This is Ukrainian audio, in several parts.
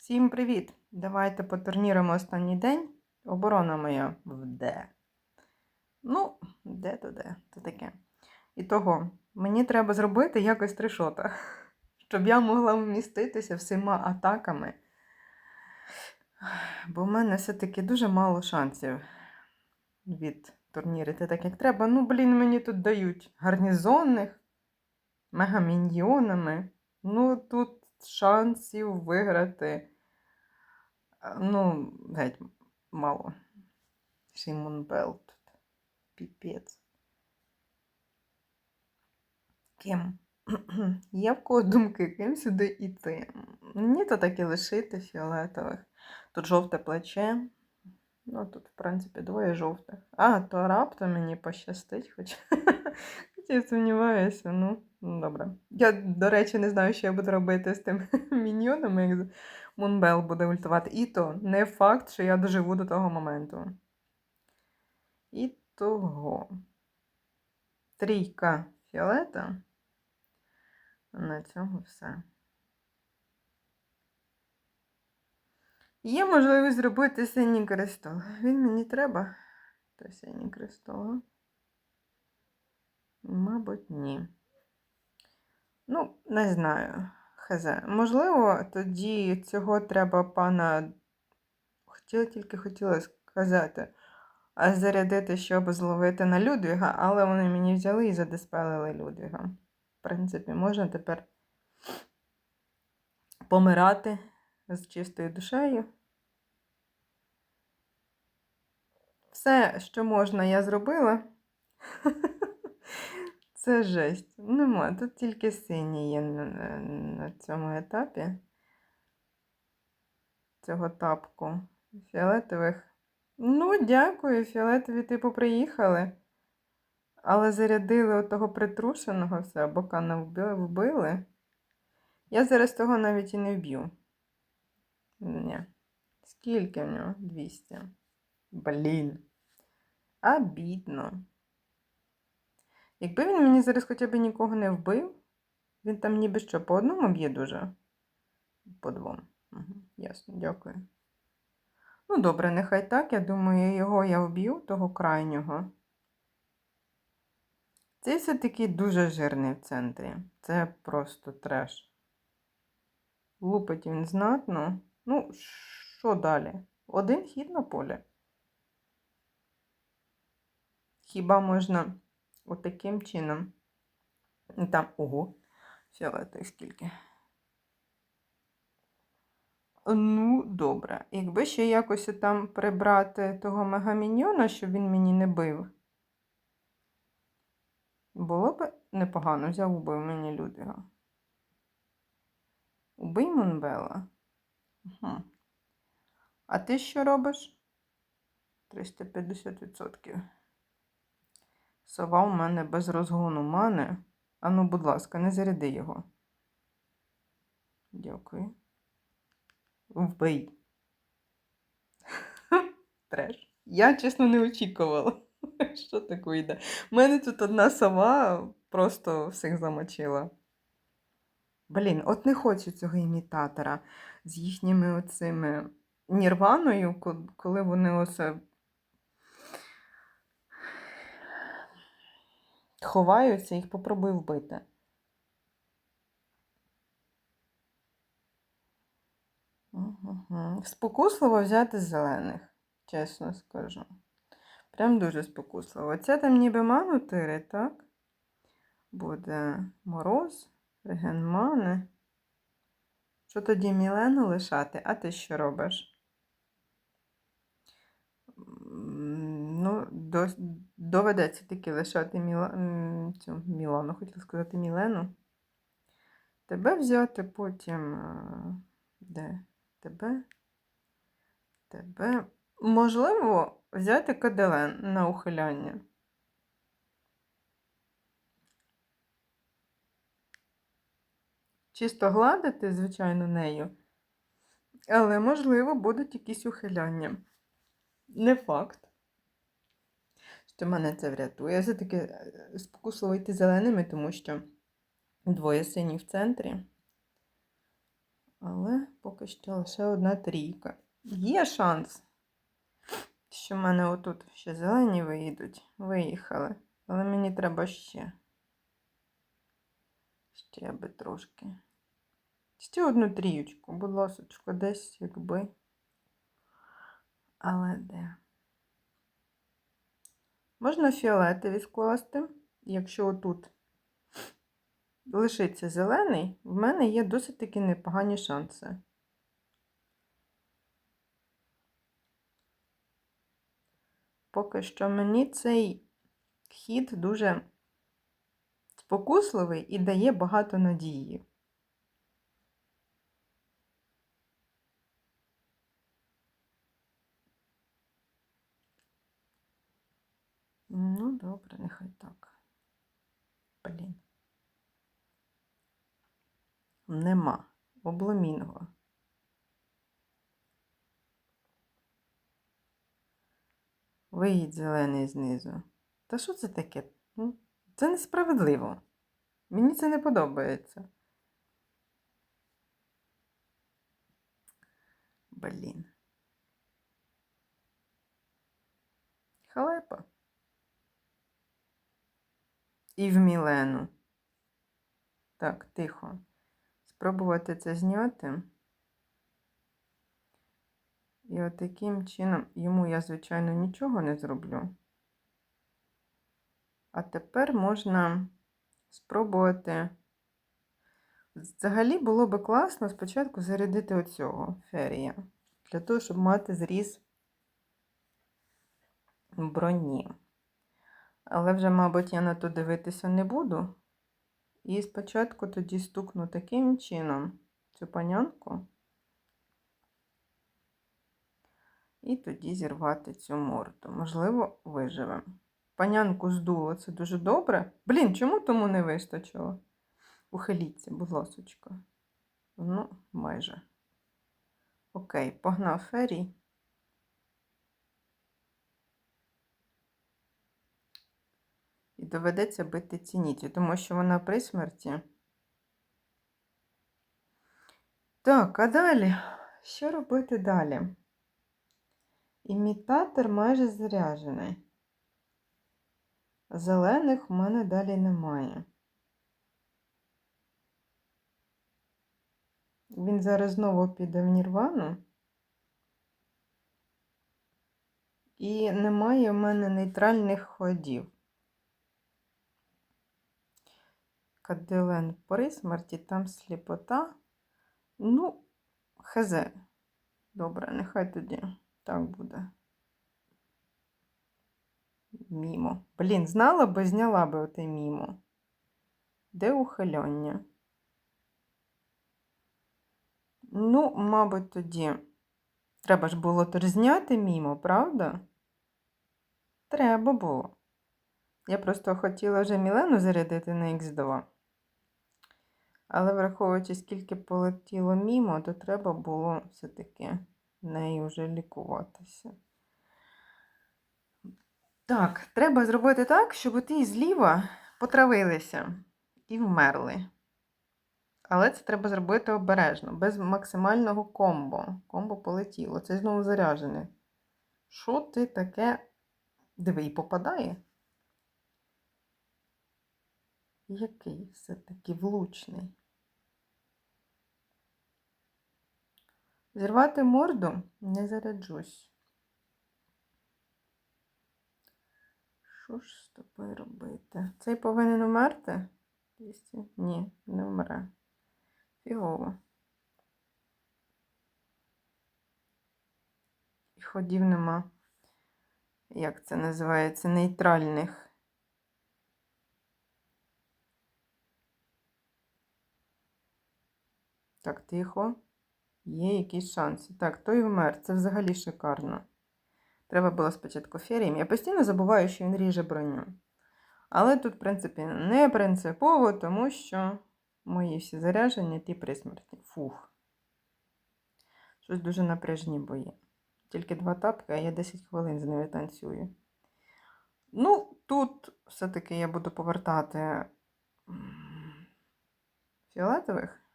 Всім привіт! Давайте потурніримо останній день. Оборона моя в Д. Ну, де то де, то таке. І того, мені треба зробити якось три шота, щоб я могла вміститися всіма атаками. Бо в мене все-таки дуже мало шансів від турнірити так, як треба. Ну, блін, мені тут дають гарнізонних, мегаміньйонами. Ну, тут шансів виграти. Ну, геть мало. Шимон Белл тут. Піпець. Ким? Є в кого думки, ким сюди йти? Мені то так і лишити фіолетових. Тут жовте плече. Ну, тут, в принципі, двоє жовтих. А, то раптом мені пощастить, хоч я сумніваюся. Ну, ну, добре. Я, до речі, не знаю, що я буду робити з тими міньйонами, як Мунбел буде ультувати. І то не факт, що я доживу до того моменту. І того. Трійка фіолета. На цьому все. Є можливість зробити синій кристал. Він мені треба. Той синій кристал. Мабуть, ні. Ну, не знаю. Хз. Можливо, тоді цього треба пана. Хотіла тільки хотіла сказати. А зарядити, щоб зловити на Людвіга, але вони мені взяли і задиспелили Людвіга. В принципі, можна тепер помирати з чистою душею. Все, що можна, я зробила. Це жесть. Нема. Тут тільки синій є на, на, цьому етапі. Цього тапку. Фіолетових. Ну, дякую, фіолетові, типу, приїхали. Але зарядили отого притрушеного все, бокана вбили, вбили. Я зараз того навіть і не вб'ю. Ні. Скільки в нього? 200. Блін. Обідно. Якби він мені зараз хоча б нікого не вбив, він там ніби що, по одному б'є дуже? По двом. Угу. Ясно, дякую. Ну, добре, нехай так. Я думаю, його я вб'ю, того крайнього. Цей все-таки дуже жирний в центрі. Це просто треш. Лупить він знатно. Ну, що далі? Один хід на полі. Хіба можна отаким чином? Там, ого, фіолетових скільки. Ну, добре. Якби ще якось там прибрати того мегаміньйона, щоб він мені не бив. Було б непогано, взяв убив мені Людвіга. Убий Монбела. Угу. А ти що робиш? 350%. Сова у мене без розгону мани. Ану, будь ласка, не заряди його. Дякую. Вбий. Треш. Я, чесно, не очікувала, що так вийде. У мене тут одна сова просто всіх замочила. Блін, от не хочу цього імітатора з їхніми оцими нірваною, коли вони оце ховаються, їх попробуй вбити. Угу. Спокусливо взяти зелених, чесно скажу. Прям дуже спокусливо. Це там ніби ману тири, так? Буде мороз, реген мани. Що тоді Мілену лишати? А ти що робиш? Ну, до, доведеться таки лишати Міла, цю Мілану, хотіла сказати Мілену. Тебе взяти потім. е, Де? Тебе? Тебе. Можливо, взяти каделен на ухиляння. Чисто гладити, звичайно, нею. Але, можливо, будуть якісь ухиляння. Не факт. Що мене це врятує. Я Все-таки е, спокусливо йти зеленими, тому що двоє синів в центрі. Але поки що лише одна трійка. Є шанс, що в мене отут ще зелені виїдуть. Виїхали. Але мені треба ще. Ще би трошки. Ще одну трієчку, будь ласочка, десь якби. Але де? Можна фіолетові скласти. Якщо отут лишиться зелений, в мене є досить таки непогані шанси. Поки що мені цей хід дуже спокусливий і дає багато надії. Ну, добре, нехай так. Блін. Нема. Обломінго. Виїдь зелений знизу. Та що це таке? Це несправедливо. Мені це не подобається. Блін. Халепа. І в Мілену. Так, тихо. Спробувати це зняти. І от таким чином йому я, звичайно, нічого не зроблю. А тепер можна спробувати. Взагалі було би класно спочатку зарядити оцього ферія, для того, щоб мати зріз броні. Але вже, мабуть, я на то дивитися не буду. І спочатку тоді стукну таким чином цю панянку. І тоді зірвати цю морду. Можливо, виживемо. Панянку здуло, це дуже добре. Блін, чому тому не вистачило? Ухиліться, будь ласочка. Ну, майже. Окей, погнав ферій. Доведеться бити ці ніті, тому що вона при смерті. Так, а далі? Що робити далі? Імітатор майже заряджений. Зелених в мене далі немає. Він зараз знову піде в Нірвану. І немає в мене нейтральних ходів. Каделен при смерті, там сліпота. Ну, хазе. Добре, нехай тоді так буде. Мімо. Блін, знала би, зняла би оте мімо. Де ухиляння? Ну, мабуть, тоді. Треба ж було то зняти мімо, правда? Треба було. Я просто хотіла вже Мілену зарядити на Х2. Але враховуючи, скільки полетіло мімо, то треба було все-таки нею вже лікуватися. Так, треба зробити так, щоб ті зліва потравилися і вмерли. Але це треба зробити обережно, без максимального комбо. Комбо полетіло. Це знову заряджене. Що ти таке? Диви, і попадає? Який все-таки влучний. Зірвати морду не заряджусь. Що ж з тобою робити? Цей повинен умерти? Ні, не вмре. Фігово. І ходів нема. Як це називається? Нейтральних. Так, тихо. Є якісь шанси. Так, той вмер. Це взагалі шикарно. Треба було спочатку ферієм. Я постійно забуваю, що він ріже броню. Але тут, в принципі, не принципово, тому що мої всі зарядження ті при смерті. Фух. Щось дуже напряжні бої. Тільки два тапки, а я 10 хвилин з нею танцюю. Ну, тут все-таки я буду повертати фіолетових.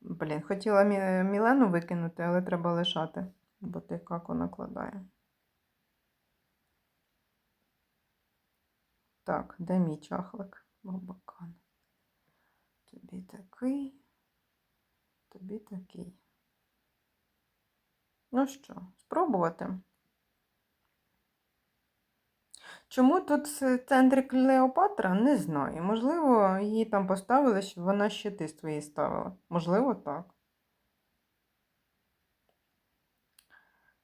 Блін, хотіла Мілену викинути, але треба лишати, бо ти како накладає. Так, де мій чахлик? Бабакан. Тобі такий, тобі такий. Ну що, спробувати? Чому тут в центрі Клеопатра? Не знаю. Можливо, її там поставили, щоб вона щити свої ставила. Можливо, так.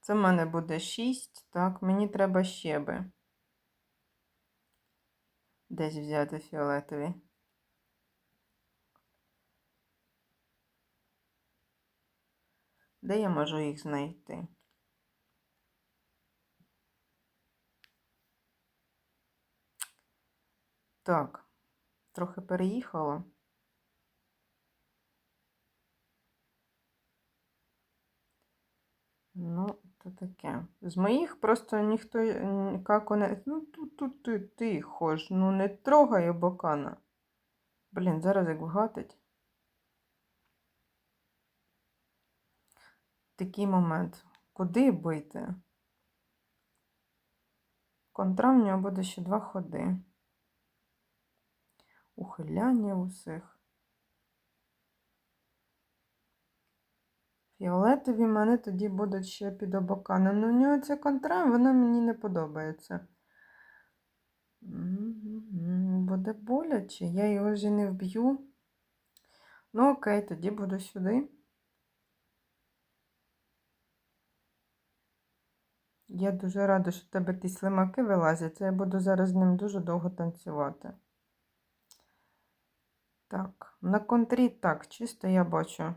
Це в мене буде 6. Так, мені треба ще би. Десь взяти фіолетові. Де я можу їх знайти? Так, трохи переїхала. Ну, то таке. З моїх просто ніхто ніяк не. Ну, тут, тут ти тихо ж, ну не трогай бокана. Блін, зараз як вгатить. Такий момент. Куди бити? Контра в нього буде ще два ходи. Ухиляння усіх. Фіолетові в мене тоді будуть ще під обоканом. Ну, у нього ця контра, вона мені не подобається. Буде боляче, я його вже не вб'ю. Ну, окей, тоді буду сюди. Я дуже рада, що в тебе ті слимаки вилазять. Я буду зараз з ним дуже довго танцювати. Так, на контрі так, чисто я бачу.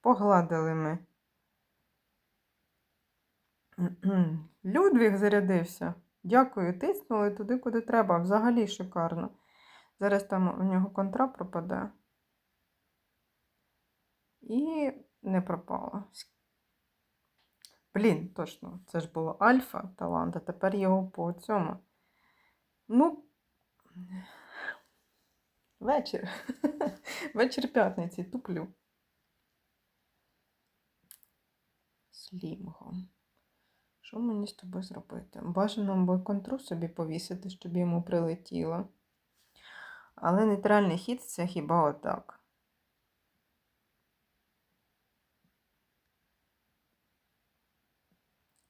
Погладили ми. Людвіг зарядився. Дякую, тиснули туди, куди треба. Взагалі шикарно. Зараз там у нього контра пропаде. І не пропало. Блін, точно, це ж було альфа талант, а тепер його по цьому. Ну, вечір. Вечір п'ятниці, туплю. Слімго. Що мені з тобою зробити? Бажано би контру собі повісити, щоб йому прилетіло. Але нейтральний хід це хіба отак.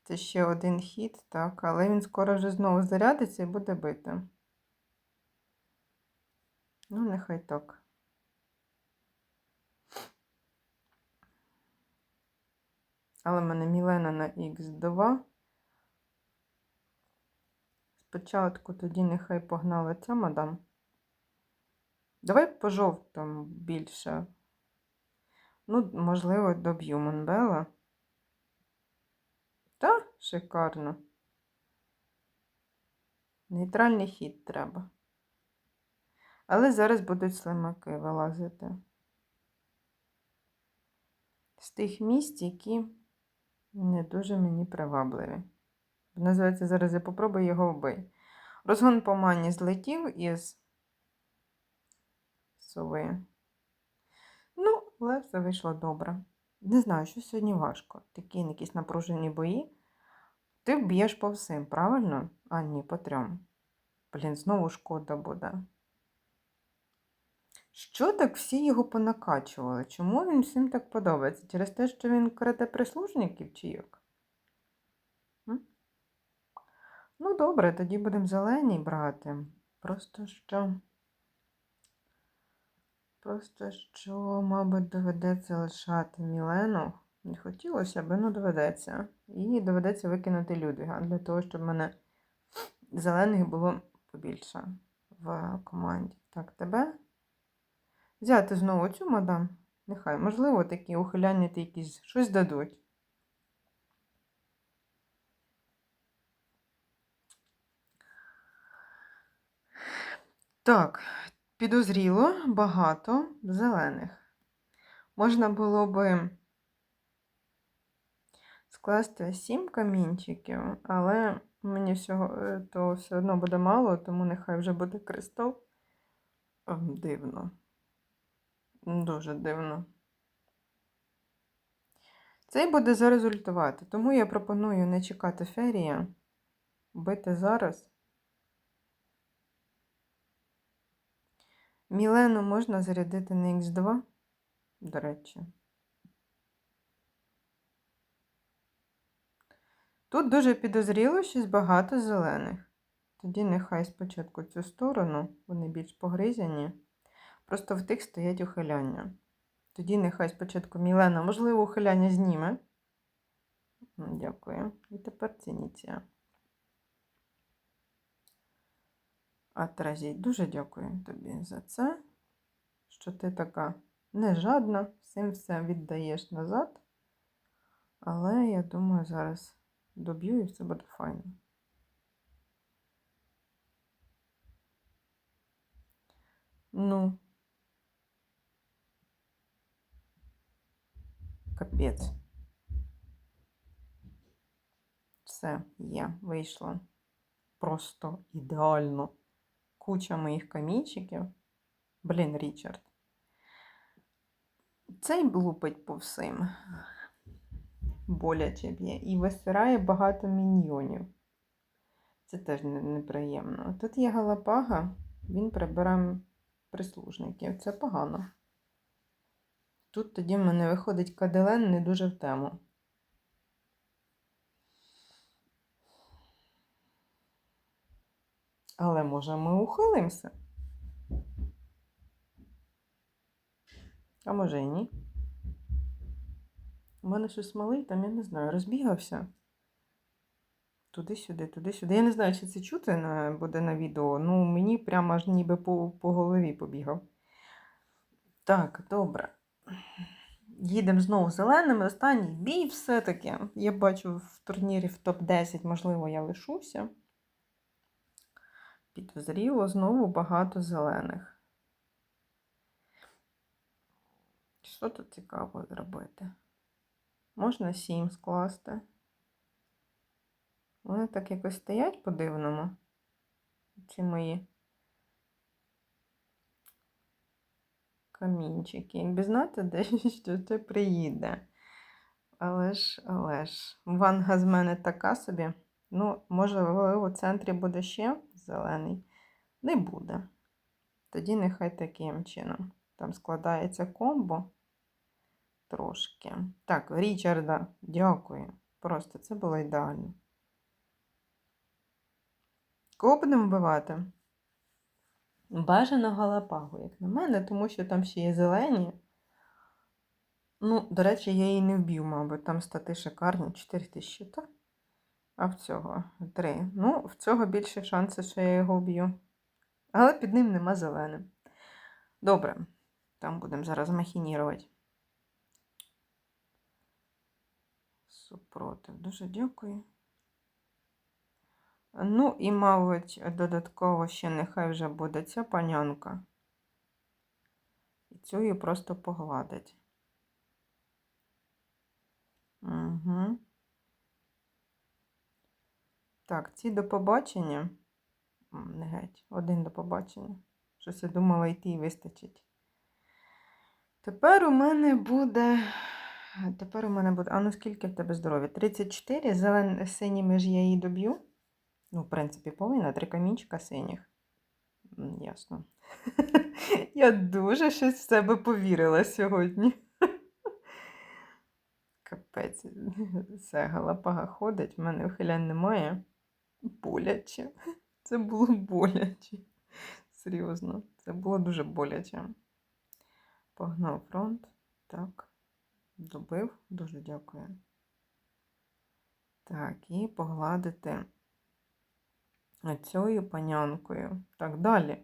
Це ще один хід, так, але він скоро вже знову зарядиться і буде бити. Ну, нехай так. Але в мене Мілена на Х2. Спочатку тоді нехай погнала ця мадам. Давай по жовтому більше. Ну, можливо, доб'ю Монбела. Та, шикарно. Нейтральний хід треба. Але зараз будуть слимаки вилазити. З тих місць, які не дуже мені привабливі. Називається, зараз я попробую його вбий. Розгон по мані злетів із сови. Ну, але все вийшло добре. Не знаю, що сьогодні важко. Такі якісь напружені бої. Ти вб'єш по всім, правильно? А, ні, по трьом. Блін, знову шкода буде. Що так всі його понакачували? Чому він всім так подобається? Через те, що він краде прислужників чи як? М? Ну, добре, тоді будемо зелені брати. Просто що. Просто що, мабуть, доведеться лишати Мілену. Не хотілося б, ну доведеться. І доведеться викинути Людвіга для того, щоб мене зелених було побільше в команді. Так, тебе взяти знову цю мадам. Нехай, можливо, такі ухиляння якісь щось дадуть. Так, підозріло багато зелених. Можна було би скласти сім камінчиків, але мені всього е, то все одно буде мало, тому нехай вже буде кристал. Ем, Дивно. Дуже дивно. Цей буде зарезультувати. Тому я пропоную не чекати ферія, бити зараз. Мілену можна зарядити на Х2, до речі. Тут дуже підозріло щось багато зелених. Тоді нехай спочатку цю сторону, вони більш погризяні. Просто в тих стоять ухиляння. Тоді нехай спочатку Мілена, можливо, ухиляння зніме. Дякую. І тепер цініція. Атразій, дуже дякую тобі за це, що ти така нежадна, всім все віддаєш назад. Але я думаю, зараз доб'ю і все буде файно. Ну, капець. Все, є, вийшло. Просто ідеально. Куча моїх камінчиків. Блін, Річард. Цей лупить по всім. Боляче б'є. І висирає багато міньйонів. Це теж неприємно. Тут є галапага, він прибирає прислужників. Це погано. Тут тоді в мене виходить каделен не дуже в тему. Але може ми ухилимося? А може і ні. У мене щось малий, там я не знаю, розбігався. Туди-сюди, туди-сюди. Я не знаю, чи це чути на, буде на відео. Ну, мені прямо аж ніби по, по голові побігав. Так, добре. Їдемо знову зеленими. Останній бій все-таки. Я бачу в турнірі в топ-10, можливо, я лишуся. Підозріло знову багато зелених. Що тут цікаво зробити? Можна сім скласти. Вони так якось стоять по-дивному. Ці мої камінчики. Якби знати, де що це приїде. Але ж, але ж, ванга з мене така собі. Ну, можливо, у центрі буде ще зелений. Не буде. Тоді нехай таким чином. Там складається комбо трошки. Так, Річарда, дякую. Просто це було ідеально. Кого будемо вбивати? Бажано галапагу, як на мене, тому що там ще є зелені. Ну, до речі, я її не вб'ю, мабуть, там стати шикарні 4 тисячі, так? А в цього 3. Ну, в цього більше шанси, що я його вб'ю. Але під ним нема зеленим. Добре, там будемо зараз махінірувати. Супротив. Дуже дякую. Ну, і, мабуть, додатково ще нехай вже буде ця панянка. І цю її просто погладить. Угу. Так, ці до побачення. Не геть, один до побачення. Щось я думала, йти і вистачить. Тепер у мене буде. Тепер у мене буде. А ну скільки в тебе здоров'я? 34. Зелен синіми ж я її доб'ю. Ну, в принципі, повинна. Три камінчика синіх. Ясно. Я дуже щось в себе повірила сьогодні. Капець. Все, галапага ходить, в мене ухилянь немає. Боляче. Це було боляче. Серйозно, це було дуже боляче. Погнав фронт. Так. Добив. Дуже дякую. Так, і погладити цією панянкою. Так, далі.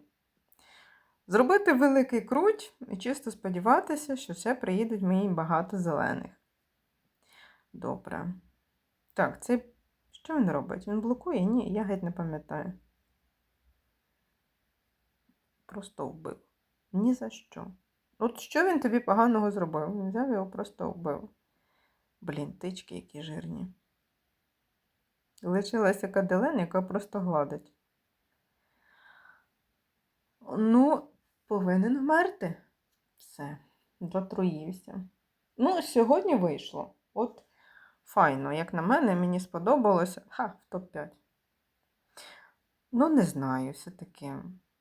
Зробити великий круть і чисто сподіватися, що ще приїдуть мені багато зелених. Добре. Так, це що він робить? Він блокує? Ні, я геть не пам'ятаю. Просто вбив. Ні за що. От що він тобі поганого зробив? Він взяв його просто вбив. Блін, тички які жирні. Лишилася каделен, яка просто гладить. Ну, повинен вмерти. Все, дотруївся. Ну, сьогодні вийшло. От файно, як на мене, мені сподобалося. Ха, в топ-5. Ну, не знаю, все-таки.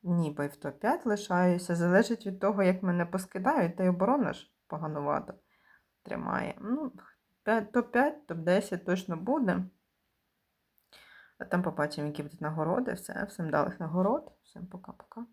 Ніби в топ-5 лишаюся. Залежить від того, як мене поскидають, та й оборона ж поганувато тримає. Ну, топ-5, топ-10 точно буде. А там побачимо, які будуть нагороди. Все, всім далих нагород. Всім пока-пока.